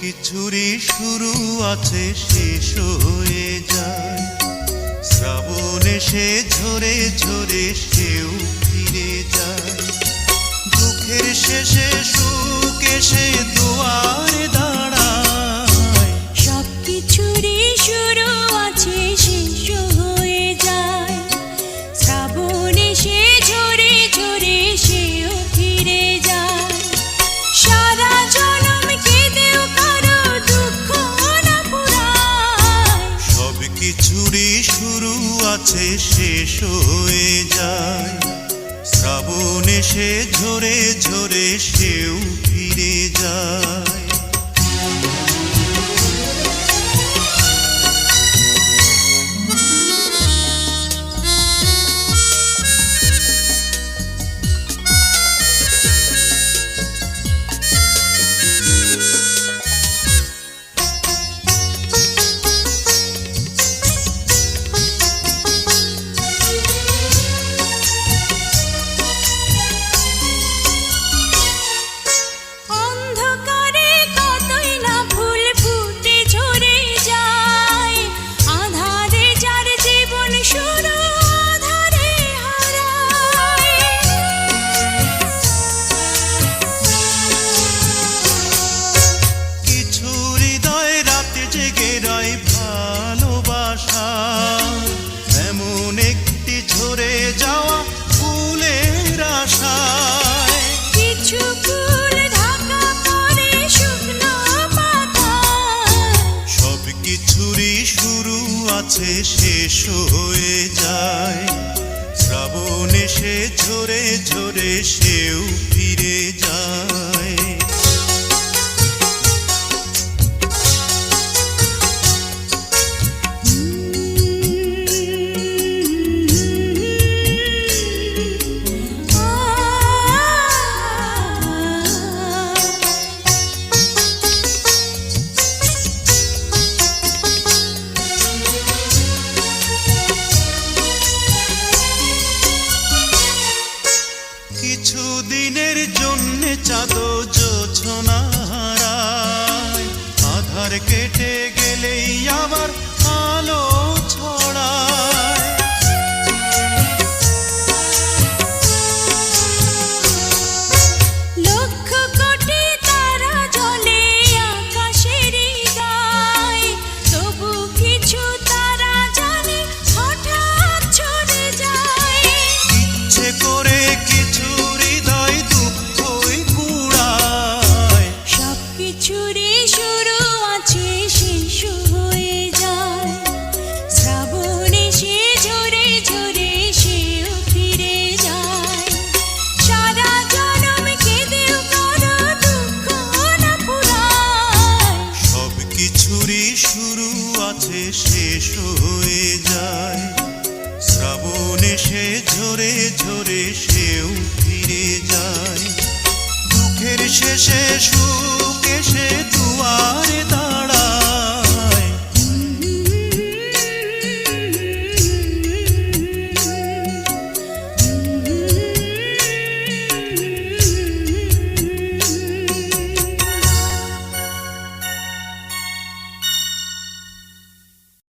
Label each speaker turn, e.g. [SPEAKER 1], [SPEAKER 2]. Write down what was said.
[SPEAKER 1] কিছুরই শুরু আছে শেষ হয়ে যায়। শ্রাবণ এসে ঝরে ঝরে সেও ফিরে যায়। দুঃখের শেষে সুখ এসে দোয়ারে দাঁড়ায়
[SPEAKER 2] আছে শেষ হয়ে যায়। শ্রাবণ এসে ঝরে ঝরে সেও ফিরে যায়।
[SPEAKER 1] আছে শেষ হয়ে যায়। শ্রাবণ এসে ঝরে ঝরে সেও ফিরে যায়। কেটে গেলেই আবার
[SPEAKER 2] আছে শেষ হয়ে যায়। শ্রাবণ এসে ঝরে ঝরে সেও ফিরে যায়।
[SPEAKER 1] দুঃখের শেষে সুখ এসে দুয়ারে